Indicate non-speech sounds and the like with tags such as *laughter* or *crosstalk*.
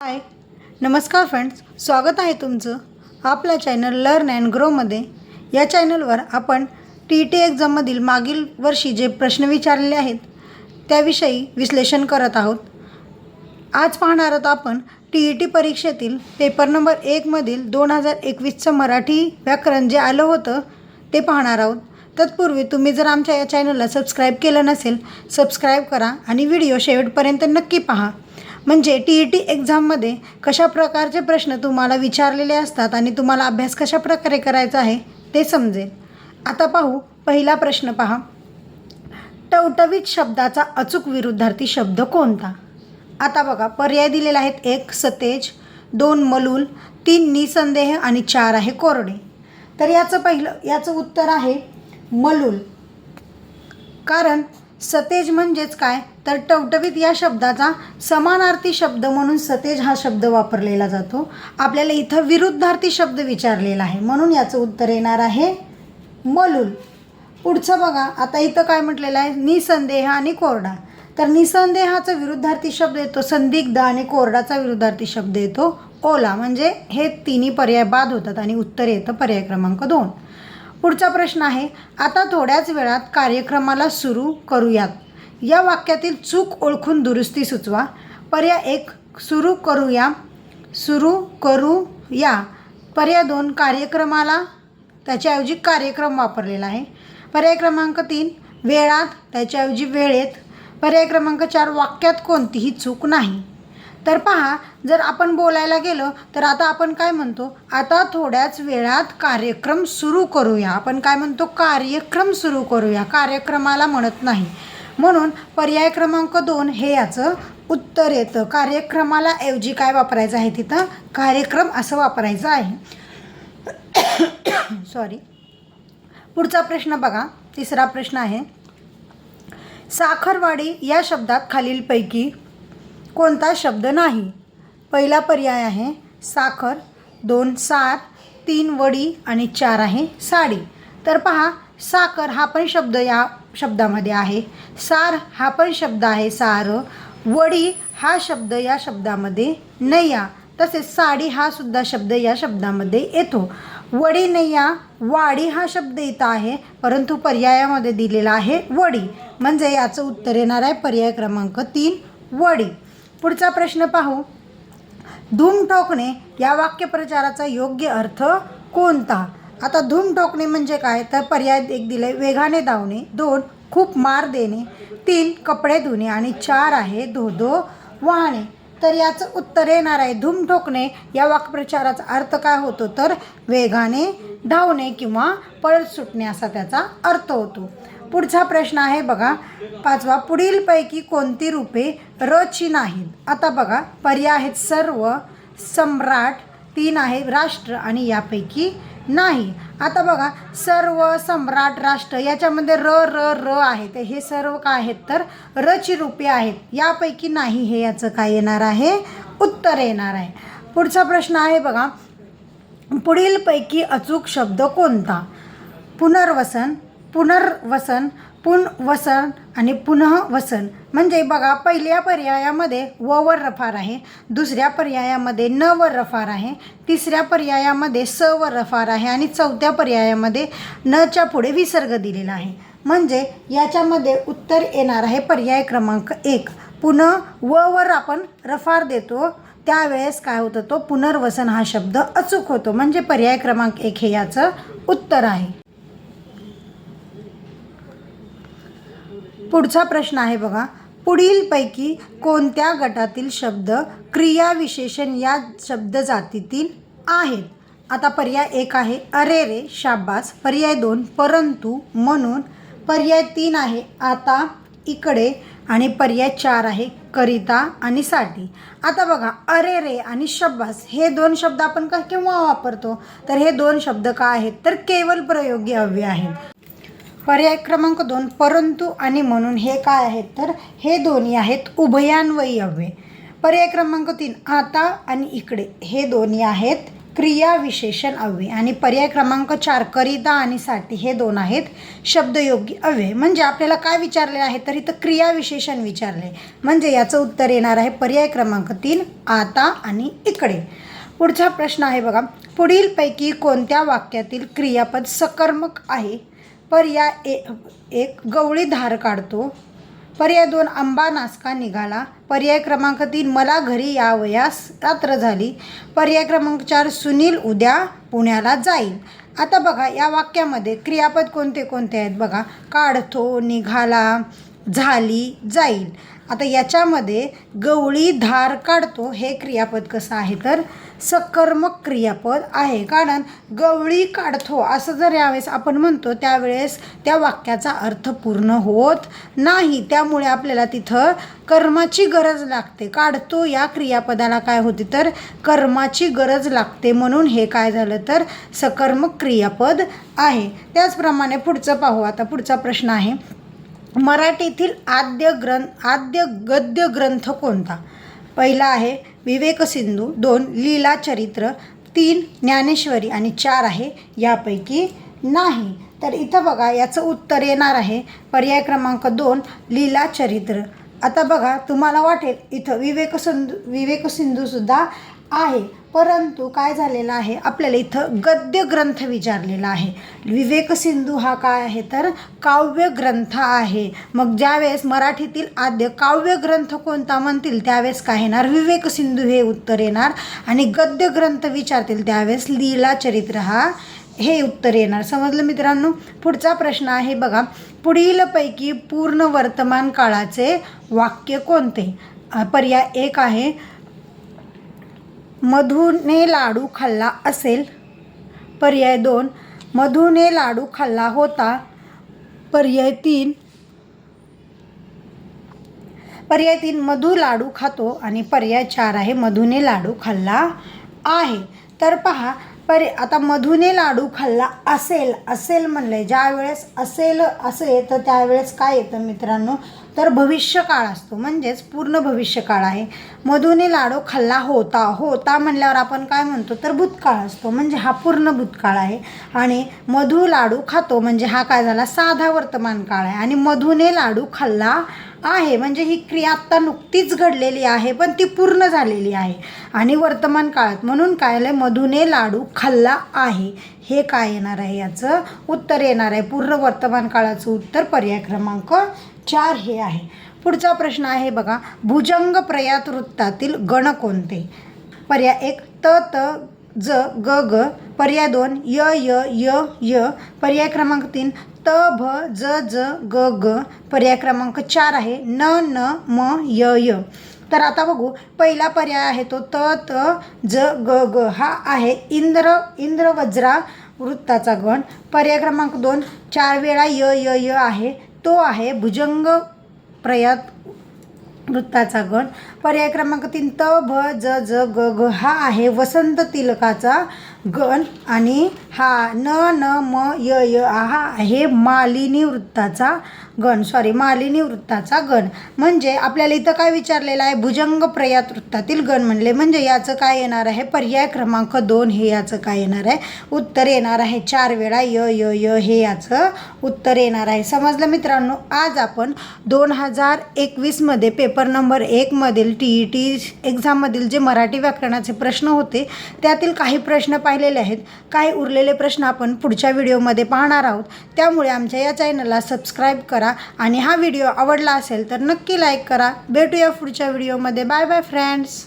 हाय. नमस्कार फ्रेंड्स स्वागत आहे तुमचं आपल्या चॅनल लर्न अँड ग्रोमध्ये या चॅनलवर आपण टी ई टी एक्झाममधील मागील वर्षी जे प्रश्न विचारलेले आहेत त्याविषयी विश्लेषण करत आहोत. आज पाहणार आहोत आपण टी ई टी परीक्षेतील पेपर नंबर एकमधील दोन हजार एकवीसचं मराठी व्याकरण जे आलं होतं ते पाहणार आहोत. तत्पूर्वी तुम्ही जर आमच्या या चॅनलला सबस्क्राईब केलं नसेल सबस्क्राईब करा आणि व्हिडिओ शेवटपर्यंत नक्की पहा. म्हणजे टी ई टी एक्झाममध्ये कशा प्रकारचे प्रश्न तुम्हाला विचारलेले असतात आणि तुम्हाला अभ्यास कशा प्रकारे करायचा आहे ते समजेल. आता पाहू पहिला प्रश्न पहा. टवटवीत शब्दाचा अचूक विरुद्धार्थी शब्द कोणता? आता बघा पर्याय दिलेले आहेत एक सतेज दोन मलूल तीन निसंदेह आणि चार आहे कोरडे. तर याचं पहिलं याचं उत्तर आहे मलूल. कारण सतेज म्हणजेच काय? तर टवटवीत या शब्दाचा समानार्थी शब्द म्हणून सतेज हा शब्द वापरलेला जातो. आपल्याला इथं विरुद्धार्थी शब्द विचारलेला आहे. म्हणून याचं उत्तर येणार आहे मलूल. पुढचं बघा. आता इथं काय म्हटलेलं आहे? निसंदेह आणि कोरडा. तर निसंदेहाचा विरुद्धार्थी शब्द येतो. संदिग्ध आणि कोरडाचा विरुद्धार्थी शब्द येतो. ओला. म्हणजे हे तिन्ही पर्याय बाद होतात आणि उत्तर येतं पर्याय क्रमांक दोन. पुढचा प्रश्न आहे. आता थोड्याच वेळात कार्यक्रमाला सुरू करूयात. या वाक्यातील चूक ओळखून दुरुस्ती सुचवा. पर्याय एक सुरू करूया. सुरू करू या पर्याय दोन कार्यक्रमाला त्याच्याऐवजी कार्यक्रम वापरलेला आहे. पर्याय क्रमांक तीन वेळात त्याच्याऐवजी वेळेत. पर्याय क्रमांक चार वाक्यात कोणतीही चूक नाही. तर पहा जर आपण बोलायला गेलो तर आता आपण काय म्हणतो? आता थोड्याच वेळात कार्यक्रम सुरू करूया. आपण काय म्हणतो? कार्यक्रम सुरू करूया. कार्यक्रमाला म्हणत नाही. म्हणून पर्याय क्रमांक दोन हे याचं उत्तर येतं. कार्यक्रमाला ऐवजी काय वापरायचं आहे तिथं? कार्यक्रम असं वापरायचं आहे. *coughs* सॉरी पुढचा प्रश्न बघा. तिसरा प्रश्न आहे. साखरवाडी या शब्दात खालीलपैकी कोणता शब्द नाही. पहिला पर्याय आहे साखर दोन सात तीन वडी आणि चार आहे साडी. तर पहा साखर हा पण शब्द या शब्दामध्ये आहे. सार हा पण शब्द आहे सार वडी हा शब्द या शब्दामध्ये नैया. तसेच साडी हा सुद्धा शब्द या शब्दामध्ये येतो. वडी नैया वाडी हा शब्द इथं आहे परंतु पर्यायामध्ये दिलेला आहे वडी. म्हणजे याचं उत्तर येणार आहे पर्याय क्रमांक तीन वडी. पुढचा प्रश्न पाहू. धूम ठोकणे या वाक्यप्रचाराचा योग्य अर्थ कोणता? आता धूम ठोकणे म्हणजे काय? तर पर्याय एक दिले वेगाने धावणे. दोन खूप मार देणे. तीन कपडे धुणे. आणि चार आहे धो धो वाहणे. तर याचं उत्तर येणार आहे धूम ठोकणे या वाक्प्रचाराचा अर्थ काय होतो? तर वेगाने धावणे किंवा पळत सुटणे असा त्याचा अर्थ होतो. पुढचा प्रश्न आहे बघा. पाचवा पुढीलपैकी कोणती रूपे रची नाहीत? आता बघा पर्याय आहेत सर्व सम्राट तीन आहे राष्ट्र आणि यापैकी नाही. आता बघा सर्व सम्राट राष्ट्र याच्यामध्ये र र र आहेत हे सर्व काय आहेत? तर रची रूपे आहेत. यापैकी नाही हे याचं काय येणार आहे? उत्तर येणार आहे. पुढचा प्रश्न आहे बघा. पुढीलपैकी अचूक शब्द कोणता? पुनर्वसन पुनर्वसन पुनवसन आणि पुनःवसन. म्हणजे बघा पहिल्या पर्यायामध्ये व वर रफार आहे दुसऱ्या पर्यायामध्ये न वर रफार आहे तिसऱ्या पर्यायामध्ये स वर रफार आहे आणि चौथ्या पर्यायामध्ये नच्या पुढे विसर्ग दिलेला आहे. म्हणजे याच्यामध्ये उत्तर येणार आहे पर्याय क्रमांक एक. पुन्हा व वर आपण रफार देतो त्यावेळेस काय होतं तो पुनर्वसन हा शब्द अचूक होतो. म्हणजे पर्याय क्रमांक एक हे याचं उत्तर आहे. पुढचा प्रश्न आहे बघा. पुढीलपैकी कोणत्या गटातील शब्द क्रियाविशेषण या शब्द जातीतील आहेत? आता पर्याय एक आहे. अरे रे शाबास. पर्याय दोन परंतु म्हणून. पर्याय तीन आहे. आता इकडे. आणि पर्याय चार आहे. करिता आणि साठी. आता बघा. अरे रे आणि शब्बास हे दोन शब्द आपण का केव्हा वापरतो? तर हे दोन शब्द का आहेत? तर केवळ प्रयोगी हवे आहेत. पर्याय क्रमांक दोन परंतु आणि म्हणून हे काय आहेत तर हे दोन्ही आहेत उभयान्वयी अव्यय पर्याय क्रमांक तीन आता आणि इकडे. हे दोन्ही आहेत क्रियाविशेषण अव्यय आणि पर्याय क्रमांक चार करिता आणि साठी. हे दोन आहेत शब्दयोगी अव्यय म्हणजे आपल्याला काय विचारले आहे तर इथं क्रियाविशेषण विचारले. म्हणजे याचं उत्तर येणार आहे पर्याय क्रमांक तीन आता आणि इकडे. पुढचा प्रश्न आहे बघा. पुढीलपैकी कोणत्या वाक्यातील क्रियापद सकर्मक आहे? पर्याय ए एक गवळी धार काढतो. पर्याय दोन आंबा नासका निघाला. पर्याय क्रमांक तीन मला घरी यावयास रात्र झाली. पर्याय क्रमांक चार सुनील उद्या पुण्याला जाईल. आता बघा या वाक्यामध्ये क्रियापद कोणते कोणते आहेत बघा. काढतो निघाला. झाली जाईल. आता याच्यामध्ये गवळी धार काढतो हे क्रियापद कसं आहे? तर सकर्मक क्रियापद आहे. कारण गवळी काढतो असं जर यावेळेस आपण म्हणतो त्यावेळेस त्या वाक्याचा अर्थ पूर्ण होत नाही. त्यामुळे आपल्याला तिथं कर्माची गरज लागते. काढतो या क्रियापदाला काय होते तर? कर्माची गरज लागते म्हणून हे काय झालं तर? सकर्मक क्रियापद आहे. त्याचप्रमाणे पुढचं पाहू. आता पुढचा प्रश्न आहे. मराठीतील आद्य ग्रंथ आद्य गद्य ग्रंथ कोणता? पहिला आहे विवेकसिंधू दोन लीला चरित्र तीन ज्ञानेश्वरी आणि चार आहे यापैकी नाही. तर इथं बघा याचं उत्तर येणार आहे. पर्याय क्रमांक दोन लीला चरित्र. आता बघा तुम्हाला वाटेल इथं विवेकसिंधू विवेकसिंधूसुद्धा आहे. परंतु काय झालेलं आहे? आपल्याला इथं गद्य ग्रंथ विचारलेला आहे. विवेक सिंधू हा काय आहे? तर काव्य ग्रंथ आहे. मग ज्यावेळेस मराठीतील आद्य काव्य ग्रंथ कोणता म्हणतील त्यावेळेस काय येणार? विवेकसिंधू हे उत्तर येणार आणि गद्य ग्रंथ विचारतील त्यावेळेस लीला चरित्र हा हे उत्तर येणार. समजलं मित्रांनो? पुढचा प्रश्न आहे बघा. पुढीलपैकी पूर्ण वर्तमान काळाचे वाक्य कोणते? पर्याय एक आहे. मधूने लाडू खाल्ला असेल. पर्याय दोन. मधूने लाडू खाल्ला होता. पर्याय तीन. पर्याय तीन मधू लाडू खातो आणि पर्याय चार आहे मधुने लाडू खाल्ला आहे. तर पहा पर आता मधुने लाडू खाल्ला असेल असेल म्हणलंय. ज्या वेळेस असेल असे तर त्यावेळेस काय येतं मित्रांनो? तर भविष्यकाळ असतो. म्हणजेच पूर्ण भविष्यकाळ आहे. मधुने लाडू खाल्ला होता होता म्हणल्यावर आपण काय म्हणतो? तर भूतकाळ असतो. म्हणजे हा पूर्ण भूतकाळ आहे. आणि मधू लाडू खातो. म्हणजे हा काय झाला? साधा वर्तमान काळ आहे. आणि मधुने लाडू खाल्ला आहे. म्हणजे ही क्रिया आत्ता नुकतीच घडलेली आहे पण ती पूर्ण झालेली आहे. आणि वर्तमान काळात म्हणून काय आलं मधुने लाडू खाल्ला आहे. हे काय येणार आहे? याचं उत्तर येणार आहे. पूर्ण वर्तमान काळाचं उत्तर पर्याय क्रमांक चार हे आहे. पुढचा प्रश्न आहे बघा भुजंग प्रयात वृत्तातील गण कोणते? पर्याय एक त त ज ग ग. पर्याय दोन य य य य. पर्याय क्रमांक तीन त भ ज ज ग ग. पर्याय क्रमांक चार आहे न न म य य. तर आता बघू पहिला पर्याय आहे तो त त ज ग ग. हा आहे इंद्र इंद्रवज्रा वृत्ताचा गण. पर्याय क्रमांक दोन चार वेळा य य य आहे तो आहे भुजंग प्रयात वृत्ताचा गण. पर्याय क्रमांक तीन त भ ज ज ग ग हा आहे वसंत तिलकाचा. गण आणि हा न न म य य हा आहे मालिनी वृत्ताचा गण. सॉरी मालिनी वृत्ताचा गण. म्हणजे आपल्याला इथं काय विचारलेलं आहे? भुजंग प्रयात वृत्तातील गण म्हणले. म्हणजे याचं काय येणार आहे? पर्याय क्रमांक दोन हे याचं काय येणार आहे? उत्तर येणार आहे. चार वेळा य य य हे याचं उत्तर येणार आहे. समजलं मित्रांनो? आज आपण दोन हजार एकवीसमध्ये पेपर नंबर एकमधील टी ई टी एक्झाममधील जे मराठी व्याकरणाचे प्रश्न होते त्यातील काही प्रश्न पाहिलेले आहेत. काही उरलेले प्रश्न आपण पुढच्या व्हिडिओमध्ये पाहणार आहोत. त्यामुळे आमच्या या चॅनलला सबस्क्राईब करा आणि हा व्हिडिओ आवडला असेल तर नक्की लाईक करा. भेटूया पुढच्या व्हिडिओमध्ये. Bye bye friends.